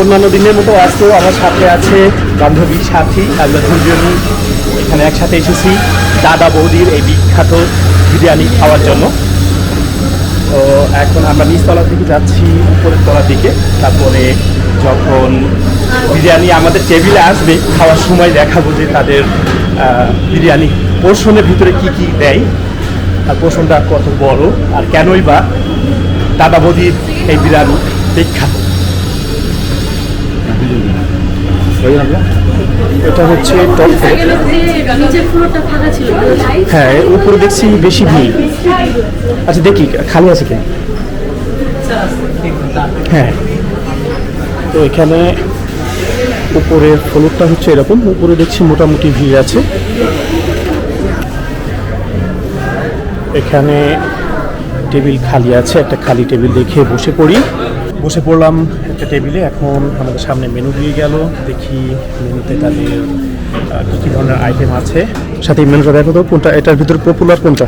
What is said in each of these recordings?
অন্যান্য দিনের মতো আজকেও আমার সাথে আছে বান্ধবী, সাথী আমরা দুজনই এখানে একসাথে এসেছি। দাদা বৌদির এই বিখ্যাত বিরিয়ানি খাওয়ার জন্য। তো এখন আমরা নিচতলার দিকে যাচ্ছি, উপরের তলার দিকে। তারপরে যখন বিরিয়ানি আমাদের টেবিলে আসবে, খাওয়ার সময় দেখাবো যে তাদের বিরিয়ানি পোর্শনের ভিতরে কি কি দেয়। আর পোর্শনটা কত বড় আর কেনই বা দাদা বৌদির এই বিরিয়ানি বিখ্যাত। এটা হচ্ছে টপ হ্যাঁ উপরে দেখছি বেশি ভিড়। আচ্ছা দেখি, খালি আছে কি হ্যাঁ। তো এখানে উপরের ফ্লোরটা হচ্ছে এরকম, উপরে দেখছি মোটামুটি ভিড় আছে। এখানে টেবিল খালি আছে, একটা খালি টেবিল দেখে বসে পড়ি। বসে পড়লাম একটা টেবিলে, এখন আমাদের সামনে মেনু দিয়ে গেল, দেখি মেনুতে তাদের কী কী ধরনের আইটেম আছে। সাথে মেনুটা দেখো তো, কোনটা, এটার ভিতরে পপুলার কোনটা?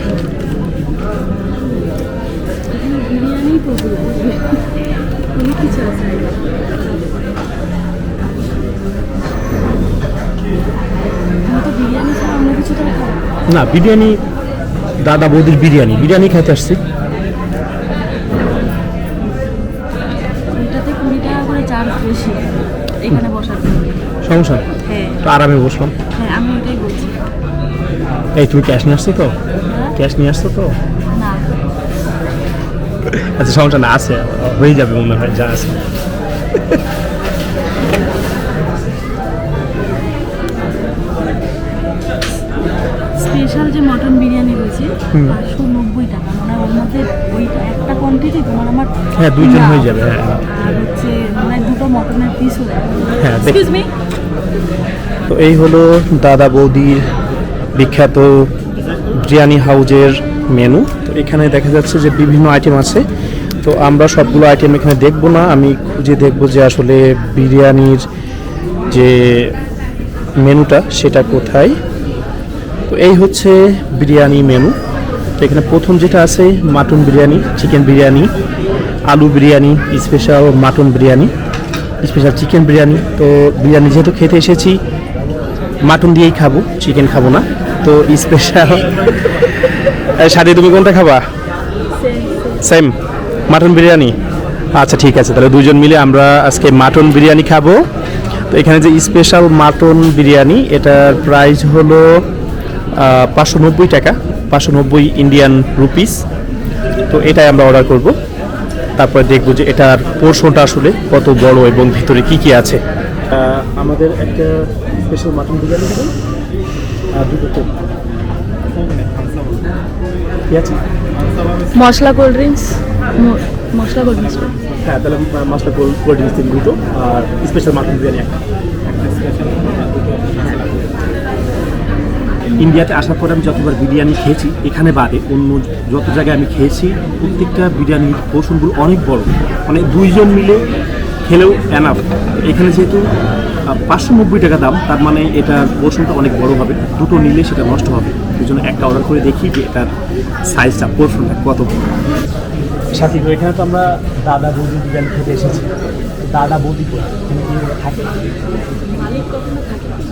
না, বিরিয়ানি, দাদা বৌদির বিরিয়ানি। বিরিয়ানি খাইতে আসছি। সমস্যা? হ্যাঁ। তো আরামে বসলাম। হ্যাঁ আমি ওটাই বলছি। এই তুমি ক্যাশ নিয়ে আসছো তো? ক্যাশ নিয়ে আসছো তো? আচ্ছা সমস্যা না আছে। হয়ে যাবে মনে হয় যা আছে। স্পেশাল যে মটন বিরিয়ানি রয়েছে পাঁচশো নব্বই টাকা। মানে ওর মধ্যে ওইটা একটা কোয়ান্টিটি তোমার আমার হ্যাঁ, দুইজন হয়ে যাবে, হ্যাঁ, হ্যাঁ। আর হচ্ছে মানে দুটো মটনের পিসও হ্যাঁ, এক্সকিউজ মি তো এই হলো দাদা বৌদির বিখ্যাত বিরিয়ানি হাউজের মেনু। তো এখানে দেখা যাচ্ছে যে বিভিন্ন আইটেম আছে। তো আমরা সবগুলো আইটেম এখানে দেখব না। আমি খুঁজে দেখব যে আসলে বিরিয়ানির যে মেনুটা সেটা কোথায়। তো এই হচ্ছে বিরিয়ানি মেনু। তো এখানে প্রথম যেটা আছে, মাটন বিরিয়ানি, চিকেন বিরিয়ানি, আলু biryani special mutton biryani. Special chicken biryani তো বিরিয়ানি যেহেতু খেতে এসেছি মাটন দিয়েই খাব চিকেন খাব না। তো স্পেশাল সাথে তুমি কোনটা খাবা? সেম মাটন বিরিয়ানি আচ্ছা ঠিক আছে, তাহলে দুজন মিলে আমরা আজকে মাটন বিরিয়ানি খাব। তো এখানে যে স্পেশাল মাটন বিরিয়ানি এটার প্রাইস হলো পাঁচশো নব্বই টাকা, পাঁচশো নব্বই ইন্ডিয়ান রুপিস তো এটাই আমরা অর্ডার করব। তারপরে দেখব যে এটার পোর্শনটা আসলে কত বড় এবং ভিতরে কি কি আছে। আমাদের একটা স্পেশাল মাটন বিরিয়ানি দেবেন আর দুটো কোক কি আছে? মশলা কোল্ড ড্রিঙ্কস মশলা কোল্ড ড্রিঙ্কস হ্যাঁ তাহলে মাছটা কোল্ড কোল্ড ড্রিঙ্কস তিন দুটো। আর স্পেশাল মাটন বিরিয়ানি একটা। ইন্ডিয়াতে আসার পরে আমি যতবার বিরিয়ানি খেয়েছি, এখানে বাদে অন্য যত জায়গায় আমি খেয়েছি, প্রত্যেকটা বিরিয়ানির পোষণগুলো অনেক বড়। মানে দুইজন মিলে খেলেও এনাফ এখানে যেহেতু পাঁচশো নব্বই টাকা দাম, তার মানে এটার পোর্শনটা অনেক বড় হবে। দুটো নিলে সেটা নষ্ট হবে। ওই জন্য একটা অর্ডার করে দেখি যে এটার সাইজটা পোর্শনটা কত। সাথী এখানে তো আমরা দাদা বৌদি বিরিয়ানি খেতে এসেছি। দাদা বৌদি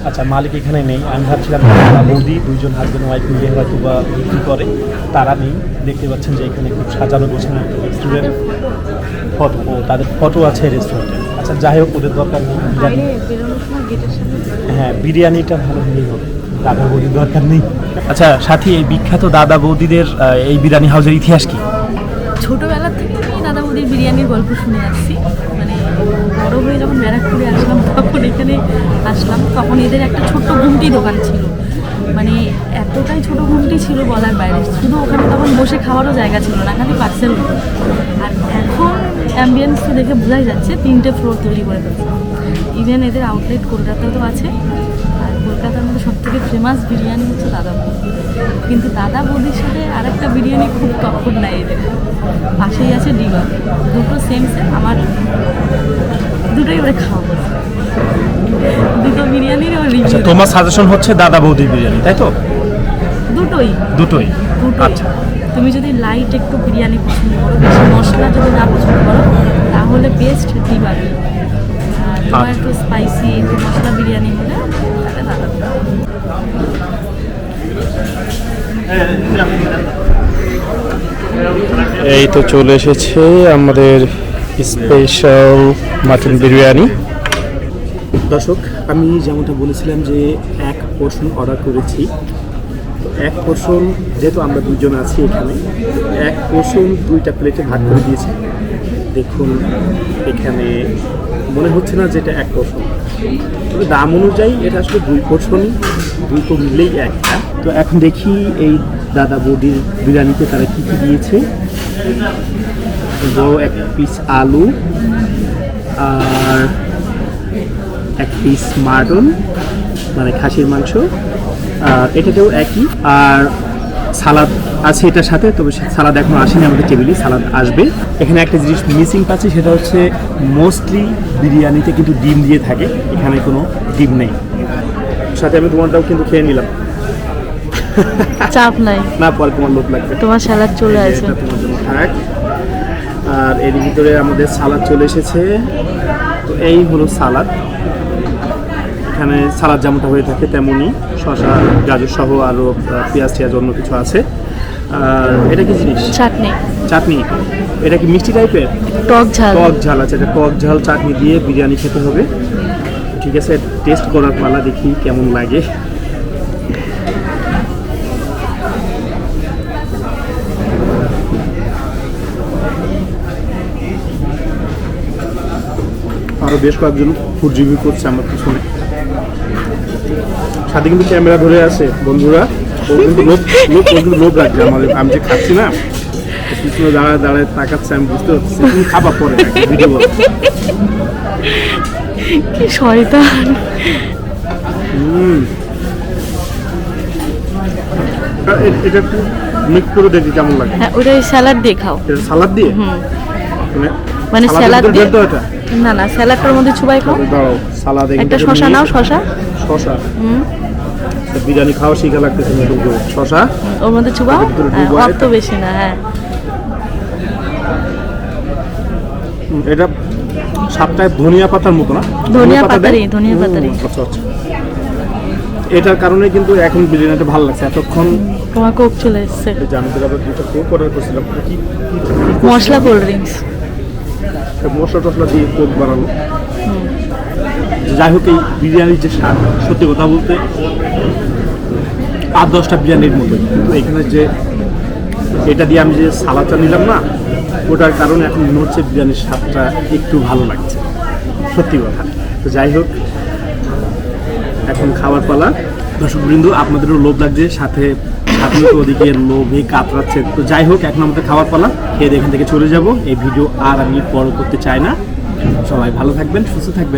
আচ্ছা মালিক এখানে নেই। আমি ভাবছিলাম বৌদি দুইজন হাজব্যান্ড ওয়াইফ মিলে হয়তো বা বিক্রি করে। তারা নেই। দেখতে পাচ্ছেন যে এখানে খুব সাজানো গোছানো একটা রেস্টুরেন্ট ফটো ও তাদের ফটো আছে রেস্টুরেন্টে আচ্ছা যাই হোক ওদের দরকার নেই। হ্যাঁ বিরিয়ানিটা ভালো হলেই হবে। দাদা বৌদির দরকার নেই। আচ্ছা সাথী এই বিখ্যাত দাদা বৌদিদের এই বিরিয়ানি হাউসের ইতিহাস কি? ছোটবেলা থেকে আমি দাদা বৌদির বিরিয়ানির গল্প শুনে আসছি। মানে বড় হয়ে যখন ব্যারাকপুরে আসলাম, তখন এখানে আসলাম, তখন এদের একটা ছোট্ট ঘুমটি দোকান ছিল। মানে এতটাই ছোট ঘুমটি ছিল বলার বাইরে। শুধু ওখানে তখন বসে খাওয়ারও জায়গা ছিল না, খালি পার্সেল আর এখন অ্যাম্বিয়েন্স তো দেখে বোঝাই যাচ্ছে, তিনটে ফ্লোর তৈরি করে ফেলছে। ইভেন এদের আউটলেট কলকাতাতেও আছে। থেকে ফেমাস বিরিয়ানি হচ্ছে দাদা বৌদি কিন্তু দাদা বৌদির সাথে আরেকটা বিরিয়ানি খুব টক্কর নেয় এদের। পাশেই আছে ডিবা। দুটো সেম সেম আমার দুটোই ওরা খাওয়াবো দুটো বিরিয়ানির আচ্ছা তোমার সাজেশন হচ্ছে দাদা বৌদির বিরিয়ানি তাই তো? দুটোই। দুটোই? আচ্ছা। তুমি যদি লাইট একটু বিরিয়ানি পছন্দ করো বেশি মশলা যদি না পছন্দ করো তাহলে বেস্ট দিবা আর একটু স্পাইসি একটু মশলা বিরিয়ানি হলে তাহলে দাদা এই তো চলে এসেছে আমাদের স্পেশাল মাটন বিরিয়ানি দর্শক, আমি যেমনটা বলেছিলাম যে এক পোর্শন অর্ডার করেছি। এক পোর্শন যেহেতু আমরা দুজন আছি এখানে, এক পোর্শন দুইটা প্লেটে ভাগ করে দিয়েছে। দেখুন, এখানে মনে হচ্ছে না যে এটা এক পোর্শন তবে দাম অনুযায়ী এটা আসলে দুই পোর্শনই দুটো মিলেই একটা তো এখন দেখি এই দাদা বৌদির বিরিয়ানিতে তারা কী কী দিয়েছে। বড় এক পিস আলু, আর এক পিস মাটন মানে খাসির মাংস, আর এটাতেও একই। আর সালাদ আছে এটার সাথে, তবে সালাদ এখনও আসেনি আমাদের টেবিলে, সালাদ আসবে। এখানে একটা জিনিস মিসিং পাচ্ছি, সেটা হচ্ছে মোস্টলি বিরিয়ানিতে কিন্তু ডিম দিয়ে থাকে, এখানে কোনো ডিম নেই। সাথে আমি তোমারটাও কিন্তু খেয়ে নিলাম। চাপ নাই। না পরে তোমার লোক লাগবে। তোমার স্যালাড চলে আসে এটা তোমার জন্য থাক আর এর ভিতরে আমাদের সালাদ চলে এসেছে। তো এই হলো সালাদ এখানে সালাদ যেমনটা হয়ে থাকে তেমনই শসা গাজর সহ আরও পেঁয়াজ টিয়াজ অন্য কিছু আছে। আর এটা কি জিনিস? চাটনি। চাটনি। এটা কি মিষ্টি টাইপের টক ঝাল। টক ঝাল আছে। এটা টক ঝাল চাটনি দিয়ে বিরিয়ানি খেতে হবে। ঠিক আছে টেস্ট করার পালা দেখি কেমন লাগে। আরও বেশ কয়েকজন রিভিউ করছে আমার পিছনে। সাথে কিন্তু ক্যামেরা ধরে আছে, বন্ধুরা। ও কিন্তু লোভ লোভ রাখছে আমাদের আমি যে খাচ্ছি না পিছনে দাঁড়ায় দাঁড়ায় তাকাচ্ছে আমি বুঝতে পারছি তুমি খাবার পরে ভিডিও বল। কি শয়তান। হুম। এটা একটু মিক্স করে দেখি কেমন লাগে। হ্যাঁ ওটাই স্যালাড দিয়ে খাও। এটা সালাদ দিয়ে? হুম। মানে মানে স্যালাড দিয়ে ঢেলতে এটা? না না স্যালাডটার মধ্যে চুবাই খাও। দাঁড়াও সালাদ একটা শশা নাও শশা। শশা। হুম। বিরিয়ানি খাওয়া শিখা লাগতেছে শশা। ওর মধ্যে চুবাও? হ্যাঁ অত বেশি না হ্যাঁ হুম, এটা সাতটায় ধনিয়া পাতার মতো না? ধনিয়া পাতা পাতারই, ধনিয়া পাতারই। আচ্ছা আচ্ছা। এটার কারণে কিন্তু এখন বিরিয়ানিটা ভালো লাগছে। এতক্ষণ তোমার কোক চলে এসছে। জানতে আবার দুটো কোক অর্ডার করছিলাম কি মশলা কোল্ড ড্রিঙ্কস। মশলা টশলা দিয়ে কোক বানানো যাই হোক এই বিরিয়ানির যে স্বাদ সত্যি কথা বলতে আট দশটা বিরিয়ানির মতো এখানে যে এটা দিয়ে আমি যে সালাদটা নিলাম না ওটার কারণে এখন মনে হচ্ছে বিরিয়ানির স্বাদটা একটু ভালো লাগছে। সত্যি কথা। তো যাই হোক, এখন খাবার পালা। দর্শক বৃন্দ আপনাদেরও লোভ লাগছে, সাথে আপনি তো ওদিকে লোভে কাতরাচ্ছেন তো যাই হোক, এখন আমাদের খাবার পালা। খেয়ে এখান থেকে চলে যাব। এই ভিডিও আর আমি বড় করতে চাই না। সবাই ভালো থাকবেন, সুস্থ থাকবেন।